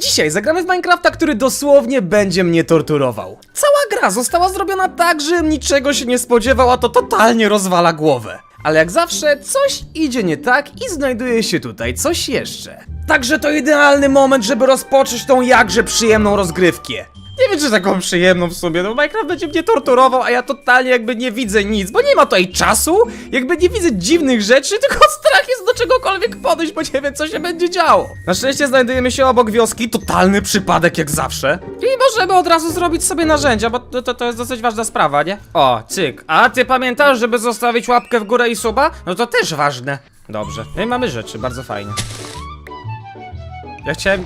Dzisiaj zagramy w Minecrafta, który dosłownie będzie mnie torturował. Cała gra została zrobiona tak, że niczego się nie spodziewał, a to totalnie rozwala głowę. Ale jak zawsze, coś idzie nie tak i znajduje się tutaj coś jeszcze. Także to idealny moment, żeby rozpocząć tą jakże przyjemną rozgrywkę. Nie wiem, czy taką przyjemną w sumie, no Minecraft będzie mnie torturował, a ja totalnie jakby nie widzę nic, bo nie ma tutaj czasu, jakby nie widzę dziwnych rzeczy, tylko strach jest do czegokolwiek podejść, bo nie wiem, co się będzie działo. Na szczęście znajdujemy się obok wioski, totalny przypadek jak zawsze. I możemy od razu zrobić sobie narzędzia, bo to, to, to jest dosyć ważna sprawa, nie? O, cyk. A ty pamiętasz, żeby zostawić łapkę w górę i suba? No to też ważne. Dobrze. No i mamy rzeczy, bardzo fajnie. Ja chciałem...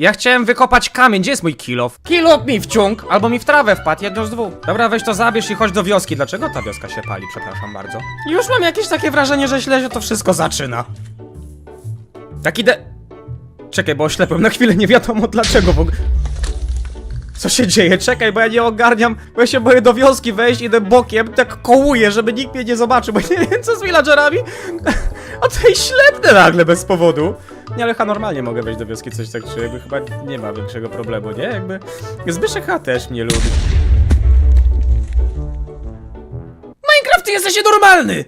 Ja chciałem wykopać kamień, gdzie jest mój kilof? Kilof mi wciąg, albo mi w trawę wpadł, jedno z dwóch. Dobra, weź to zabierz i chodź do wioski. Dlaczego ta wioska się pali? Przepraszam bardzo. Już mam jakieś takie wrażenie, że się to wszystko zaczyna. Tak idę... Czekaj, bo oślepłem na chwilę, nie wiadomo dlaczego w ogóle. Co się dzieje? Czekaj, bo ja nie ogarniam, bo ja się boję do wioski wejść, idę bokiem, tak kołuję, żeby nikt mnie nie zobaczył, bo nie wiem co z villagerami. A tutaj ślepnę nagle bez powodu. Nie, ale chyba normalnie mogę wejść do wioski, coś tak czuję, jakby chyba nie ma większego problemu, nie? Jakby Zbyszek chyba też mnie lubi. Minecraft, ty jesteś normalny!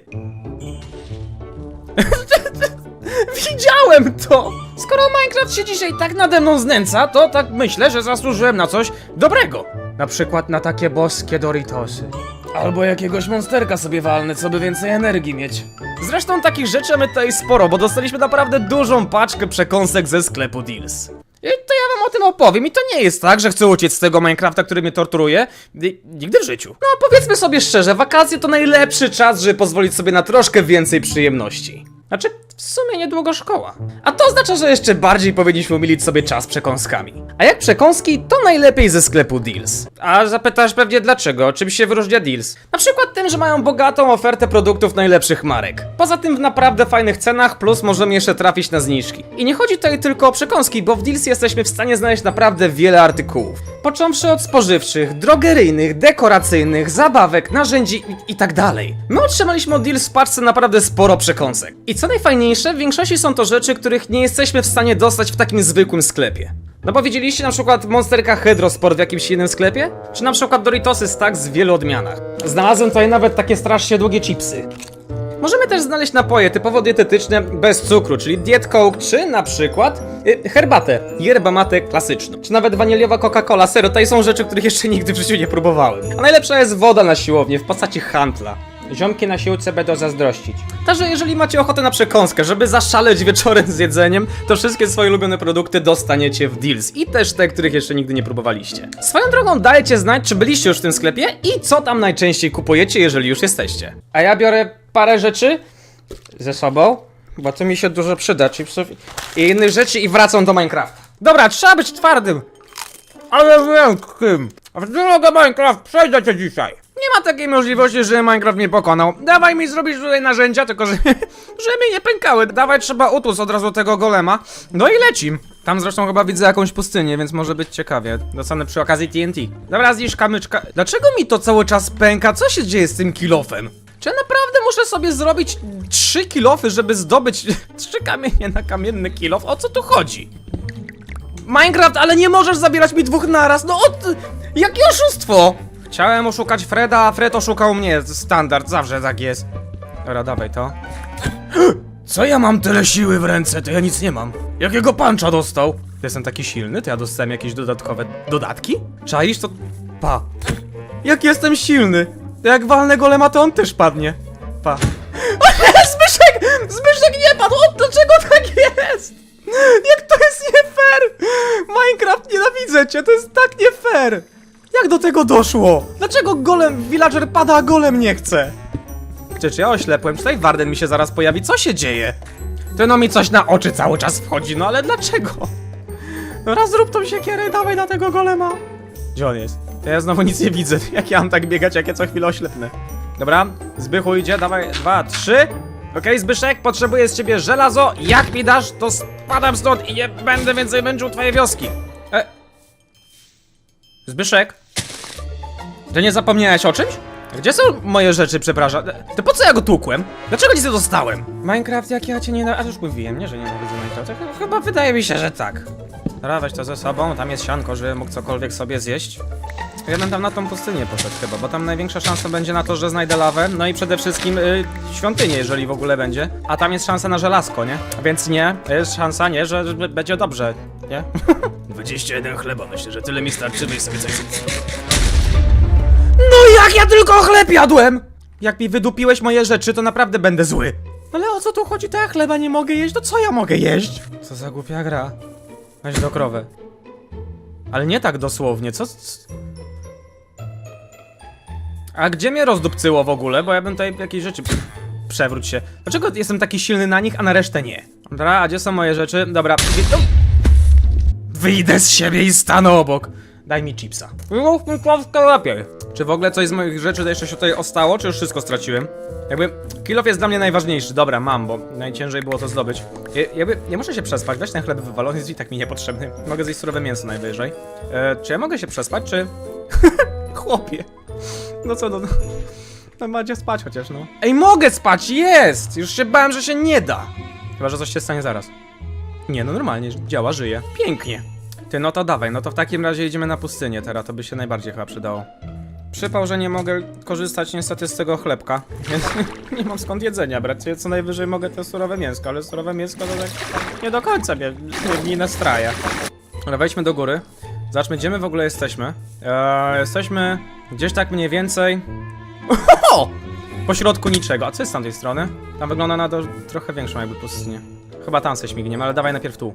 Widziałem to! Skoro Minecraft się dzisiaj tak nade mną znęca, to tak myślę, że zasłużyłem na coś dobrego. Na przykład na takie boskie Doritosy. Albo jakiegoś monsterka sobie walnę, co by więcej energii mieć. Zresztą takich rzeczy mamy tutaj sporo, bo dostaliśmy naprawdę dużą paczkę przekąsek ze sklepu Deals. I to ja wam o tym opowiem i to nie jest tak, że chcę uciec z tego Minecrafta, który mnie torturuje. Nigdy w życiu. No powiedzmy sobie szczerze, wakacje to najlepszy czas, żeby pozwolić sobie na troszkę więcej przyjemności. Znaczy, w sumie niedługo szkoła. A to oznacza, że jeszcze bardziej powinniśmy umilić sobie czas przekąskami. A jak przekąski, to najlepiej ze sklepu Deals. A zapytasz pewnie dlaczego, czym się wyróżnia Deals? Na przykład tym, że mają bogatą ofertę produktów najlepszych marek. Poza tym w naprawdę fajnych cenach, plus możemy jeszcze trafić na zniżki. I nie chodzi tutaj tylko o przekąski, bo w Deals jesteśmy w stanie znaleźć naprawdę wiele artykułów. Począwszy od spożywczych, drogeryjnych, dekoracyjnych, zabawek, narzędzi i, i tak dalej. My otrzymaliśmy od Deals w paczce naprawdę sporo przekąsek. I co najfajniejsze, w większości są to rzeczy, których nie jesteśmy w stanie dostać w takim zwykłym sklepie. No bo widzieliście na przykład Monsterka Hydrosport w jakimś innym sklepie? Czy na przykład Doritosy Stack w wielu odmianach? Znalazłem tutaj nawet takie strasznie długie chipsy. Możemy też znaleźć napoje typowo dietetyczne bez cukru, czyli Diet Coke, czy na przykład y, herbatę, yerba mate klasyczną, czy nawet waniliowa Coca-Cola. Serio, tutaj są rzeczy, których jeszcze nigdy w życiu nie próbowałem. A najlepsza jest woda na siłowni w postaci handla. Ziomki na siłce będą zazdrościć. Także jeżeli macie ochotę na przekąskę, żeby zaszaleć wieczorem z jedzeniem, to wszystkie swoje ulubione produkty dostaniecie w Deals i też te, których jeszcze nigdy nie próbowaliście. Swoją drogą dajcie znać, czy byliście już w tym sklepie i co tam najczęściej kupujecie, jeżeli już jesteście. A ja biorę parę rzeczy ze sobą, bo to mi się dużo przyda, chipsów i innych rzeczy i wracam do Minecrafta. Dobra, trzeba być twardym. Ale wiem kim. A w drogę Minecraft przejdę cię dzisiaj. Nie ma takiej możliwości, że Minecraft mnie pokonał. Dawaj mi zrobić tutaj narzędzia, tylko że, że mi nie pękały. Dawaj, trzeba utłuc od razu tego golema. No i lecim. Tam zresztą chyba widzę jakąś pustynię, więc może być ciekawie. Dostanę przy okazji TNT. Dobra, zniszcz kamyczka. Dlaczego mi to cały czas pęka? Co się dzieje z tym kilofem? Czy ja naprawdę muszę sobie zrobić trzy kilofy, żeby zdobyć trzy kamienie na kamienny kilof? O co tu chodzi? Minecraft, ale nie możesz zabierać mi dwóch naraz, no od... Jakie oszustwo! Chciałem oszukać Freda, a Fred oszukał mnie, standard, zawsze tak jest. Dobra, dawaj to. Co ja mam tyle siły w ręce, to ja nic nie mam. Jakiego pancza dostał? Jestem taki silny, to ja dostałem jakieś dodatkowe dodatki? Czaisz to? Pa. Jak jestem silny! To jak walnę golema, to on też padnie. Pa. O nie, Zbyszek! Zbyszek nie padł! O, dlaczego tak jest? Jak to jest nie fair! Minecraft, nienawidzę cię, to jest tak nie fair! Jak do tego doszło? Dlaczego golem, villager pada, a golem nie chce? Czy ja oślepłem? Tutaj Warden mi się zaraz pojawi? Co się dzieje? To no mi coś na oczy cały czas wchodzi, no ale dlaczego? No raz zrób tą siekierę dawaj na tego golema. Gdzie on jest? Ja znowu nic nie widzę. Jak ja mam tak biegać, jak ja co chwilę oślepnę? Dobra, Zbychu idzie, dawaj, dwa, trzy. Okej, Zbyszek, potrzebuję z ciebie żelazo. Jak mi dasz, to spadam stąd i nie będę więcej męczył twojej wioski. E... Zbyszek? Ty nie zapomniałeś o czymś? Gdzie są moje rzeczy, przepraszam? To po co ja go tłukłem? Dlaczego nic nie dostałem? Minecraft, jak ja cię nie... A już mówiłem, nie, że nienawidzę Minecrafta. Chyba, chyba wydaje mi się, że tak. Dobra, weź to ze sobą, tam jest sianko, żeby mógł cokolwiek sobie zjeść. Ja bym tam na tą pustynię poszedł chyba, bo tam największa szansa będzie na to, że znajdę lawę, no i przede wszystkim y, świątynię, jeżeli w ogóle będzie. A tam jest szansa na żelazko, nie? Więc nie, jest szansa, nie, że, że będzie dobrze, nie? 21 chleba, myślę, że tyle mi starczy, weź sobie coś. Jak ja tylko chleb jadłem! Jak mi wydupiłeś moje rzeczy, to naprawdę będę zły. Ale o co tu chodzi? To ja chleba nie mogę jeść, to co ja mogę jeść? Co za głupia gra. Weź do krowy. Ale nie tak dosłownie, co... A gdzie mnie rozdupcyło w ogóle? Bo ja bym tutaj jakieś rzeczy... Przewróć się. Dlaczego jestem taki silny na nich, a na resztę nie? Dobra, a gdzie są moje rzeczy? Dobra, wy-. Wyjdę z siebie i stanę obok. Daj mi chipsa. No, troszkę lepiej. Czy w ogóle coś z moich rzeczy jeszcze się tutaj ostało, czy już wszystko straciłem? Jakby, kilof jest dla mnie najważniejszy. Dobra, mam, bo najciężej było to zdobyć. Ja, jakby, nie muszę się przespać, weź ten chleb wywalony, jest i tak mi niepotrzebny. Mogę zjeść surowe mięso najwyżej. E, czy ja mogę się przespać, czy... Chłopie. No co, no... no. No macie spać chociaż, no. Ej, mogę spać, jest! Już się bałem, że się nie da. Chyba, że coś się stanie zaraz. Nie, no normalnie, działa, żyje. Pięknie. Ty, no to dawaj, no to w takim razie idziemy na pustynię teraz, to by się najbardziej chyba przydało. Przypał, że nie mogę korzystać niestety z tego chlebka, więc nie mam skąd jedzenia brać. Co najwyżej mogę te surowe mięsko, ale surowe mięsko to tak nie do końca mnie nie nastraja. Ale wejdźmy do góry. Zobaczmy, gdzie my w ogóle jesteśmy. Eee, jesteśmy gdzieś tak mniej więcej... Oho! Po środku niczego. A co jest z tamtej strony? Tam wygląda na do, trochę większą jakby pustynię. Chyba tam se śmigniemy, ale dawaj najpierw tu.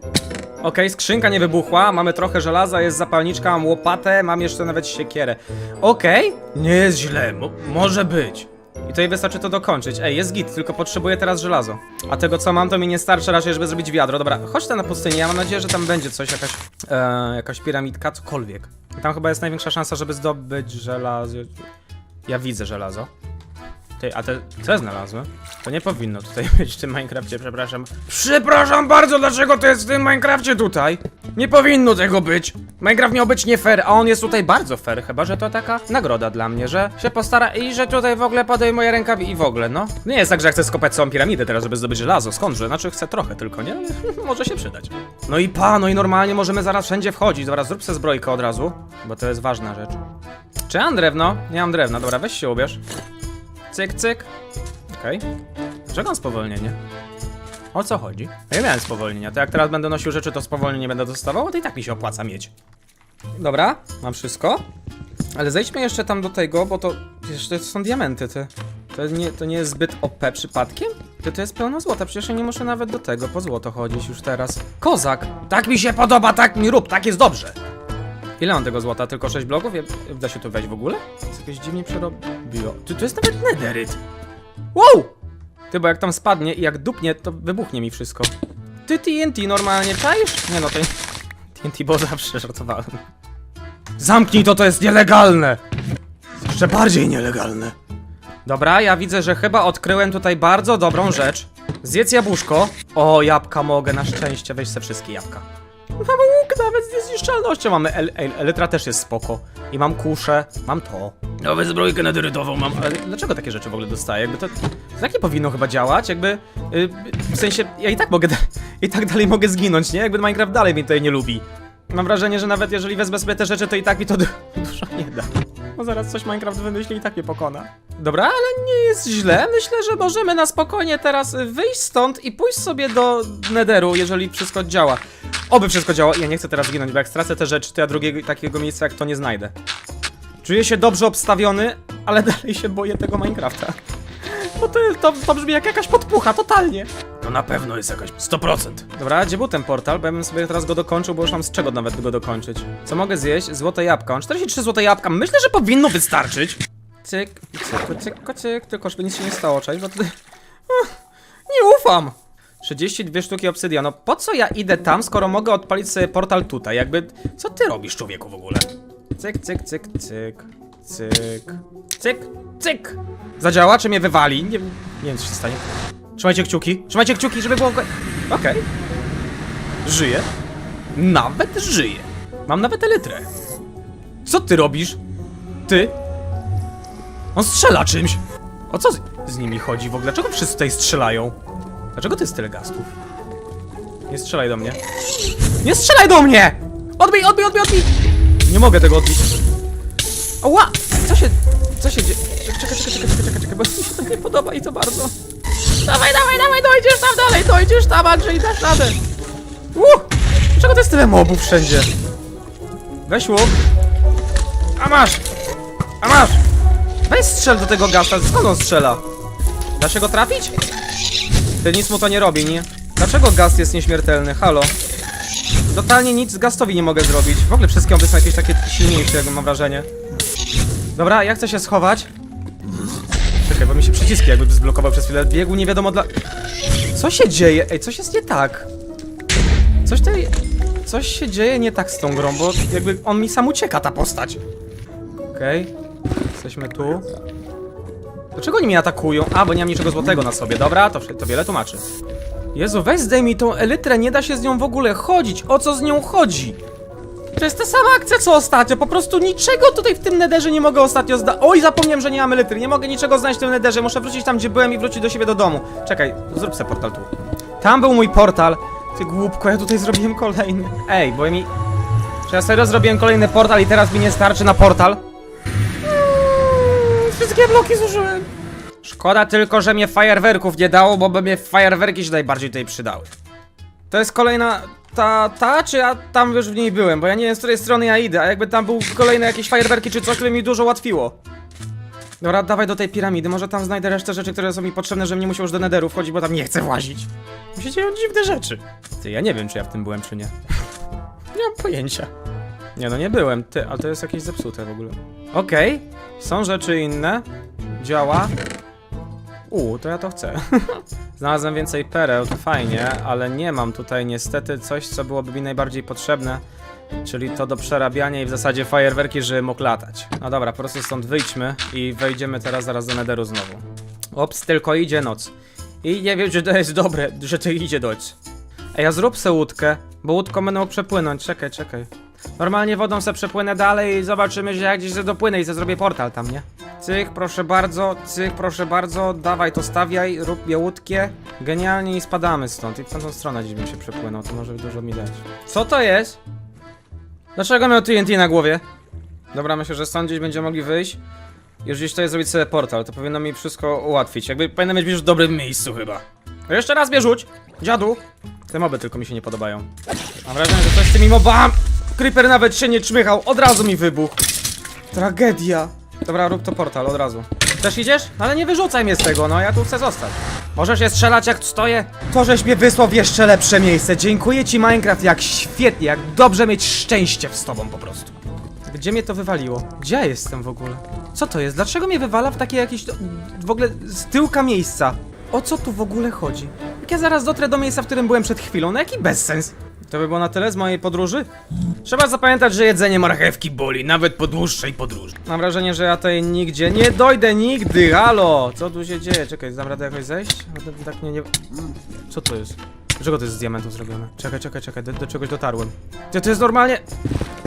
Okej, skrzynka nie wybuchła, mamy trochę żelaza, jest zapalniczka, mam łopatę, mam jeszcze nawet siekierę. Okej, nie jest źle, mo może być. I tutaj wystarczy to dokończyć. Ej, jest git, tylko potrzebuję teraz żelazo. A tego co mam, to mi nie starczy raczej, żeby zrobić wiadro. Dobra, chodź tam na pustynię, ja mam nadzieję, że tam będzie coś, jakaś, e, jakaś piramidka, cokolwiek. I tam chyba jest największa szansa, żeby zdobyć żelazo. Ja widzę żelazo. Ty, a te, co ja znalazłem? To nie powinno tutaj być w tym Minecrafcie, przepraszam. Przepraszam bardzo, dlaczego to jest w tym Minecrafcie tutaj? Nie powinno tego być. Minecraft miał być nie fair, a on jest tutaj bardzo fair, chyba że to taka nagroda dla mnie, że się postara i że tutaj w ogóle podejmuje rękawi i w ogóle, no. Nie jest tak, że ja chcę skopać całą piramidę teraz, żeby zdobyć żelazo, skądże? Znaczy chcę trochę tylko, nie? Może się przydać. No i pa, no i normalnie możemy zaraz wszędzie wchodzić. Dobra, zrób sobie zbrojkę od razu, bo to jest ważna rzecz. Czy ja mam drewno? Nie mam drewna, dobra, weź się ubierz. Cyk, cyk. Okej. Dlaczego mam spowolnienie? O co chodzi? Ja miałem spowolnienia, to jak teraz będę nosił rzeczy, to spowolnienie będę dostawał, to i tak mi się opłaca mieć. Dobra, mam wszystko. Ale zejdźmy jeszcze tam do tego, bo to... Przecież to są diamenty, ty. To nie, to nie jest zbyt OP przypadkiem? To to jest pełno złota, przecież ja nie muszę nawet do tego po złoto chodzić już teraz. Kozak! Tak mi się podoba, tak mi rób, tak jest dobrze! Ile mam tego złota? Tylko 6 bloków? Da się tu wejść w ogóle? Co jakieś dziwnie przerobiło. Ty, to jest nawet nederyt. Wow! Ty, bo jak tam spadnie i jak dupnie, to wybuchnie mi wszystko. Ty TNT normalnie czaisz? Nie no, to TNT, bo zawsze żartowałem. Zamknij to, to jest nielegalne! Jeszcze bardziej nielegalne. Dobra, ja widzę, że chyba odkryłem tutaj bardzo dobrą rzecz. Zjedz jabłuszko. O, jabłka mogę, na szczęście, weź se wszystkie jabłka. Mamy łuk nawet z niezniszczalnością, mamy el el elytra też jest spoko. I mam kuszę, mam to. Nawet zbrojkę nederytową mam. Ale dlaczego takie rzeczy w ogóle dostaję? Jakby to, to tak nie powinno chyba działać, jakby... y, w sensie, ja i tak mogę, i tak dalej mogę zginąć, nie? Jakby Minecraft dalej mnie tutaj nie lubi. Mam wrażenie, że nawet jeżeli wezmę sobie te rzeczy, to i tak mi to du- dużo nie da. No zaraz coś Minecraft wymyśli i tak mnie pokona. Dobra, ale nie jest źle. Myślę, że możemy na spokojnie teraz wyjść stąd i pójść sobie do Netheru, jeżeli wszystko działa. Oby wszystko działa. Ja nie chcę teraz zginąć, bo jak stracę te rzeczy, to ja drugiego takiego miejsca jak to nie znajdę. Czuję się dobrze obstawiony, ale dalej się boję tego Minecrafta. Bo to, to, to brzmi jak jakaś podpucha, totalnie. To na pewno jest jakaś 100%. Dobra, gdzie był ten portal? Bo ja bym sobie teraz go dokończył, bo już mam z czego nawet go dokończyć. Co mogę zjeść? Złote jabłka. Mam 43 złote jabłka. Myślę, że powinno wystarczyć. Cyk, cyk, cyk, cyk. Tylko żeby nic się nie stało, cześć, bo tutaj... Nie ufam. 32 sztuki obsydianu. Po co ja idę tam, skoro mogę odpalić sobie portal tutaj? Jakby... Co ty robisz, człowieku, w ogóle? Cyk, cyk, cyk, cyk. Cyk. Cyk, cyk. Zadziała, czy mnie wywali? Nie, nie wiem, co się stanie. Trzymajcie kciuki. Trzymajcie kciuki, żeby było... Okej. Żyje. Nawet żyje. Mam nawet elytrę. Co ty robisz? Ty? On strzela czymś. O co z, z nimi chodzi w ogóle? Dlaczego wszyscy tutaj strzelają? Dlaczego to jest tyle gastów? Nie strzelaj do mnie. Nie strzelaj do mnie! Odbij, odbij, odbij, odbij! Nie mogę tego odbić. Oła! Co się... Co się dzieje? Czekaj, czekaj, czekaj, czekaj, czekaj, czekaj, bo mi się to nie podoba i to bardzo. Dawaj, dawaj, dawaj, dojdziesz tam dalej, dojdziesz tam, Andrzej, dasz radę. Uh! Dlaczego to jest tyle mobów wszędzie? Weź łuk. A masz! A masz! Weź strzel do tego gasta, skąd on strzela? Da się go trafić? Ty nic mu to nie robi, nie? Dlaczego gast jest nieśmiertelny? Halo? Totalnie nic gastowi nie mogę zrobić. W ogóle wszystkie oby są jakieś takie silniejsze, jak mam wrażenie. Dobra, ja chcę się schować. Czekaj, bo mi się przyciski jakby zblokował przez chwilę. Biegu nie wiadomo dla... Co się dzieje? Ej, coś jest nie tak. Coś tutaj... Coś się dzieje nie tak z tą grą, bo jakby on mi sam ucieka, ta postać. Okej. Jesteśmy tu. Dlaczego oni mnie atakują? A, bo nie mam niczego złotego na sobie. Dobra, to, to wiele tłumaczy. Jezu, weź zdejmij tą elytrę, nie da się z nią w ogóle chodzić. O co z nią chodzi? To jest ta sama akcja co ostatnio, po prostu niczego tutaj w tym nederze nie mogę ostatnio zda... Oj, zapomniałem, że nie mam elitry, nie mogę niczego znaleźć w tym nederze, muszę wrócić tam, gdzie byłem i wrócić do siebie do domu. Czekaj, zrób sobie portal tu. Tam był mój portal. Ty głupko, ja tutaj zrobiłem kolejny. Ej, bo mi... Czy ja serio zrobiłem kolejny portal i teraz mi nie starczy na portal? Mm, Wszystkie bloki zużyłem. Szkoda tylko, że mnie fajerwerków nie dało, bo by mnie fajerwerki się najbardziej tutaj przydały. To jest kolejna ta, ta, czy ja tam już w niej byłem, bo ja nie wiem z której strony ja idę, a jakby tam był kolejne jakieś fajerwerki czy coś, by mi dużo łatwiło. Dobra, dawaj do tej piramidy, może tam znajdę resztę rzeczy, które są mi potrzebne, żebym nie musiał już do nederu wchodzić, bo tam nie chcę włazić. Mu się dzieją dziwne rzeczy. Ty, ja nie wiem, czy ja w tym byłem, czy nie. nie mam pojęcia. Nie, no nie byłem, ty, ale to jest jakieś zepsute w ogóle. Okej, są rzeczy inne, działa. U, to ja to chcę. Znalazłem więcej pereł, to fajnie, ale nie mam tutaj niestety coś, co byłoby mi najbardziej potrzebne, czyli to do przerabiania i w zasadzie fajerwerki, żeby mógł latać. No dobra, po prostu stąd wyjdźmy i wejdziemy teraz zaraz do nederu znowu. Ops, tylko idzie noc. I nie wiem, czy to jest dobre, że to idzie noc. Ej, ja zrób se łódkę, bo łódką będą przepłynąć, czekaj, czekaj. Normalnie wodą se przepłynę dalej i zobaczymy, że jak gdzieś se dopłynę i se zrobię portal tam, nie? Cyk, proszę bardzo, cyk, proszę bardzo, dawaj to stawiaj, rób łódkie. Genialnie i spadamy stąd. I w tamtą stronę gdzieś bym się przepłynął, to może dużo mi dać. Co to jest? Dlaczego miał TNT na głowie? Dobra, myślę, że stąd gdzieś będziemy mogli wyjść. Już gdzieś tutaj zrobić sobie portal, to powinno mi wszystko ułatwić. Jakby powinno być już w dobrym miejscu chyba. Jeszcze raz mnie rzuć, dziadu. Te moby tylko mi się nie podobają. Mam wrażenie, że coś z tymi mobami... Creeper nawet się nie czmychał, od razu mi wybuchł. Tragedia. Dobra, rób to portal, od razu. Też idziesz? Ale nie wyrzucaj mnie z tego, no ja tu chcę zostać. Możesz się strzelać jak stoję? To żeś mnie wysłał w jeszcze lepsze miejsce. Dziękuję ci Minecraft, jak świetnie, jak dobrze mieć szczęście z tobą po prostu. Gdzie mnie to wywaliło? Gdzie ja jestem w ogóle? Co to jest? Dlaczego mnie wywala w takie jakieś... w ogóle z tyłka miejsca? O co tu w ogóle chodzi? Jak ja zaraz dotrę do miejsca, w którym byłem przed chwilą, no jaki bezsens? To by było na tyle z mojej podróży? Trzeba zapamiętać, że jedzenie marchewki boli, nawet po dłuższej podróży. Mam wrażenie, że ja tutaj nigdzie nie dojdę nigdy, halo! Co tu się dzieje? Czekaj, dam radę jakoś zejść? To tak nie, nie... Co to jest? Dlaczego to jest z diamentów zrobione? Czekaj, czekaj, czekaj, do, do czegoś dotarłem. Ty, to jest normalnie...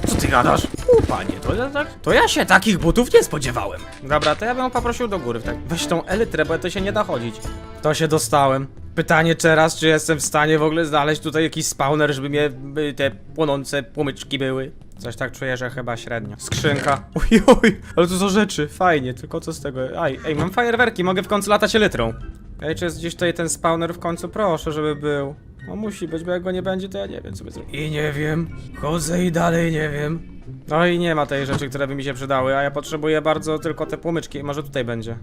Co ty gadasz? U, panie, to ja tak... To ja się takich butów nie spodziewałem. Dobra, to ja bym poprosił do góry, tak? Weź tą elytrę, bo to się nie da chodzić. To się dostałem. Pytanie teraz, czy jestem w stanie w ogóle znaleźć tutaj jakiś spawner, żeby mnie te płonące płomyczki były. Coś tak czuję, że chyba średnio. Skrzynka. Oj, oj, ale to są rzeczy. Fajnie, tylko co z tego? Aj, ej, mam fajerwerki, mogę w końcu latać elytrą. Ej, czy jest gdzieś tutaj ten spawner w końcu? Proszę, żeby był. No musi być, bo jak go nie będzie, to ja nie wiem, co by zrobić. I nie wiem. Chodzę i dalej nie wiem. No i nie ma tej rzeczy, które by mi się przydały, a ja potrzebuję bardzo tylko te płomyczki. Może tutaj będzie.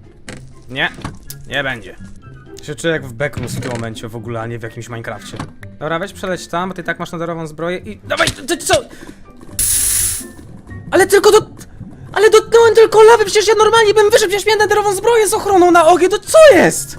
Nie, nie będzie. Się jak w Backrooms w tym momencie w ogóle, a nie w jakimś Minecrafcie. Dobra, weź przeleć tam, bo ty tak masz nadarową zbroję i... Dawaj, ty co? Ale tylko do... Ale dotknąłem tylko lawy, przecież ja normalnie bym wyszedł, przecież miałem nadarową zbroję z ochroną na ogień, to co jest?